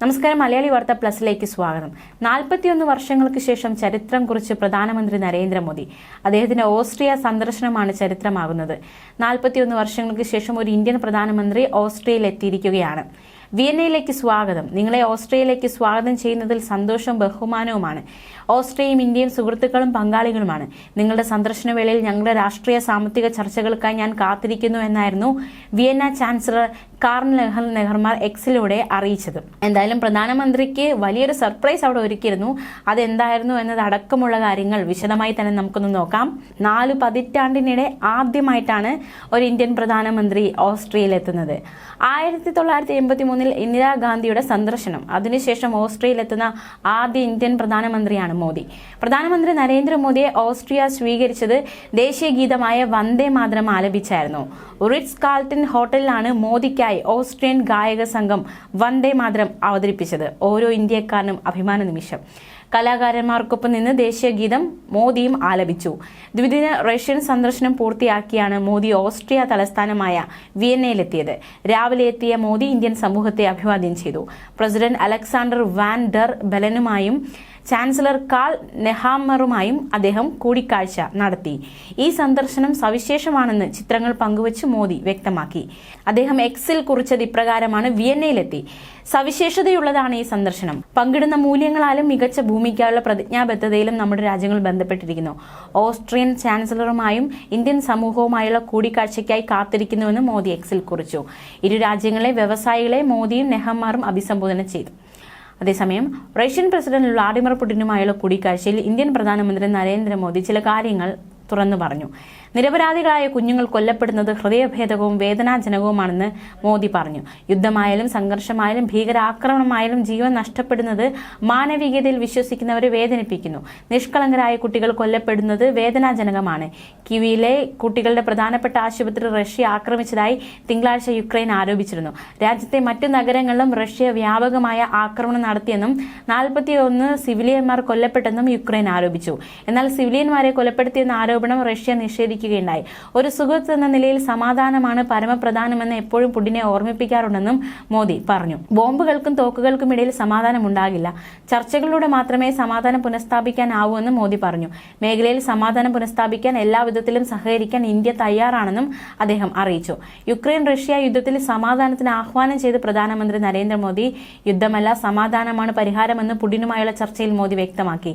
നമസ്കാരം മലയാളി വാർത്ത പ്ലസിലേക്ക് സ്വാഗതം. നാൽപ്പത്തിയൊന്ന് വർഷങ്ങൾക്ക് ശേഷം ചരിത്രം കുറിച്ച് പ്രധാനമന്ത്രി നരേന്ദ്രമോദി. അദ്ദേഹത്തിന്റെ ഓസ്ട്രിയ സന്ദർശനമാണ് ചരിത്രമാകുന്നത്. നാൽപ്പത്തിയൊന്ന് വർഷങ്ങൾക്ക് ശേഷം ഒരു ഇന്ത്യൻ പ്രധാനമന്ത്രി ഓസ്ട്രിയയിൽ എത്തിയിരിക്കുകയാണ് വിയന്നയിലേക്ക് സ്വാഗതം. നിങ്ങളെ ഓസ്ട്രിയയിലേക്ക് സ്വാഗതം ചെയ്യുന്നതിൽ സന്തോഷവും ബഹുമാനവുമാണ്. ഓസ്ട്രിയയും ഇന്ത്യയും സുഹൃത്തുക്കളും പങ്കാളികളുമാണ്. നിങ്ങളുടെ സന്ദർശന വേളയിൽ ഞങ്ങളുടെ രാഷ്ട്രീയ സാമ്പത്തിക ചർച്ചകൾക്കായി ഞാൻ കാത്തിരിക്കുന്നു എന്നായിരുന്നു വിയന്ന ചാൻസലർ കാർൽ നെഹൽ നെഹർമാർ എക്സിലൂടെ അറിയിച്ചത്. എന്തായാലും പ്രധാനമന്ത്രിക്ക് വലിയൊരു സർപ്രൈസ് അവിടെ ഒരുക്കിയിരുന്നു. അതെന്തായിരുന്നു എന്നത് അടക്കമുള്ള കാര്യങ്ങൾ വിശദമായി തന്നെ നമുക്കൊന്ന് നോക്കാം. നാല് പതിറ്റാണ്ടിനിടെ ആദ്യമായിട്ടാണ് ഒരു ഇന്ത്യൻ പ്രധാനമന്ത്രി ഓസ്ട്രിയയിൽ എത്തുന്നത് ആയിരത്തി തൊള്ളായിരത്തി എൺപത്തി മൂന്നിൽ ഇന്ദിരാഗാന്ധിയുടെ സന്ദർശനം. അതിനുശേഷം ഓസ്ട്രിയയിൽ എത്തുന്ന ആദ്യ ഇന്ത്യൻ പ്രധാനമന്ത്രിയാണ് മോദി. പ്രധാനമന്ത്രി നരേന്ദ്രമോദിയെ ഓസ്ട്രിയ സ്വീകരിച്ചത് ദേശീയ ഗീതമായ വന്ദേ മാതരം ആലപിച്ചായിരുന്നു. റിറ്റ്സ് കാൾട്ടൺ ഹോട്ടലിലാണ് മോദിക്കായി ഓസ്ട്രിയൻ ഗായക സംഘം വന്ദേ മാതരം അവതരിപ്പിച്ചത് ഓരോ ഇന്ത്യക്കാരനും അഭിമാന നിമിഷം. കലാകാരന്മാർക്കൊപ്പം നിന്ന് ദേശീയ ഗീതം മോദിയും ആലപിച്ചു. ദ്വിദിന റഷ്യൻ സന്ദർശനം പൂർത്തിയാക്കിയാണ് മോദി ഓസ്ട്രിയ തലസ്ഥാനമായ വിയന്നയിലെത്തിയത്. രാവിലെ എത്തിയ മോദി ഇന്ത്യൻ സമൂഹത്തെ അഭിവാദ്യം ചെയ്തു. പ്രസിഡന്റ് അലക്സാണ്ടർ വാൻ ഡർ ബലനുമായും ചാൻസലർ കാൾ നെഹാമറുമായും അദ്ദേഹം കൂടിക്കാഴ്ച നടത്തി. ഈ സന്ദർശനം സവിശേഷമാണെന്ന് ചിത്രങ്ങൾ പങ്കുവച്ച് മോദി വ്യക്തമാക്കി. അദ്ദേഹം എക്സിൽ കുറിച്ചത് ഇപ്രകാരമാണ് വിയന്നയിലെത്തി സവിശേഷതയുള്ളതാണ് ഈ സന്ദർശനം. പങ്കിടുന്ന മൂല്യങ്ങളാലും മികച്ച ഭൂമിക്കായുള്ള പ്രതിജ്ഞാബദ്ധതയിലും നമ്മുടെ രാജ്യങ്ങൾ ബന്ധപ്പെട്ടിരിക്കുന്നു. ഓസ്ട്രിയൻ ചാൻസലറുമായും ഇന്ത്യൻ സമൂഹവുമായുള്ള കൂടിക്കാഴ്ചയ്ക്കായി കാത്തിരിക്കുന്നുവെന്ന് മോദി എക്സിൽ കുറിച്ചു. ഇരു രാജ്യങ്ങളെ വ്യവസായികളെ മോദിയും നെഹമാറും അഭിസംബോധന ചെയ്തു. അതേസമയം റഷ്യൻ പ്രസിഡന്റ് വ്ളാഡിമിർ പുടിനുമായുള്ള കൂടിക്കാഴ്ചയിൽ ഇന്ത്യൻ പ്രധാനമന്ത്രി നരേന്ദ്രമോദി ചില കാര്യങ്ങൾ തുറന്നു പറഞ്ഞു. നിരപരാധികളായ കുഞ്ഞുങ്ങൾ കൊല്ലപ്പെടുന്നത് ഹൃദയഭേദകവും വേദനാജനകവുമാണെന്ന് മോദി പറഞ്ഞു. യുദ്ധമായാലും സംഘർഷമായാലും ഭീകരാക്രമണമായാലും ജീവൻ നഷ്ടപ്പെടുന്നത് മാനവികതയിൽ വിശ്വസിക്കുന്നവരെ വേദനിപ്പിക്കുന്നു. നിഷ്കളങ്കരായ കുട്ടികൾ കൊല്ലപ്പെടുന്നത് വേദനാജനകമാണ്. കിവിയിലെ കുട്ടികളുടെ പ്രധാനപ്പെട്ട ആശുപത്രി റഷ്യ ആക്രമിച്ചതായി തിങ്കളാഴ്ച യുക്രൈൻ ആരോപിച്ചിരുന്നു. രാജ്യത്തെ മറ്റു നഗരങ്ങളിലും റഷ്യ വ്യാപകമായ ആക്രമണം നടത്തിയെന്നും നാൽപ്പത്തിയൊന്ന് സിവിലിയന്മാർ കൊല്ലപ്പെട്ടെന്നും യുക്രൈൻ ആരോപിച്ചു. എന്നാൽ സിവിലിയന്മാരെ കൊലപ്പെടുത്തിയെന്ന ആരോപണം റഷ്യ നിഷേധിക്കുകയുണ്ടായി. ഒരു സുഹൃത്ത് എന്ന നിലയിൽ സമാധാനമാണ് പരമപ്രധാനമെന്ന് എപ്പോഴും പുടിനെ ഓർമ്മിപ്പിക്കാറുണ്ടെന്നും മോദി പറഞ്ഞു. ബോംബുകൾക്കും തോക്കുകൾക്കും ഇടയിൽ സമാധാനം ഉണ്ടാകില്ല ചർച്ചകളിലൂടെ മാത്രമേ സമാധാനം പുനഃസ്ഥാപിക്കാനാവൂ എന്നും മോദി പറഞ്ഞു. മേഖലയിൽ സമാധാനം പുനഃസ്ഥാപിക്കാൻ എല്ലാവിധത്തിലും സഹകരിക്കാൻ ഇന്ത്യ തയ്യാറാണെന്നും അദ്ദേഹം അറിയിച്ചു. യുക്രൈൻ റഷ്യ യുദ്ധത്തിൽ സമാധാനത്തിന് ആഹ്വാനം ചെയ്ത് പ്രധാനമന്ത്രി നരേന്ദ്രമോദി യുദ്ധമല്ല സമാധാനമാണ് പരിഹാരമെന്ന് പുടിനുമായുള്ള ചർച്ചയിൽ മോദി വ്യക്തമാക്കി.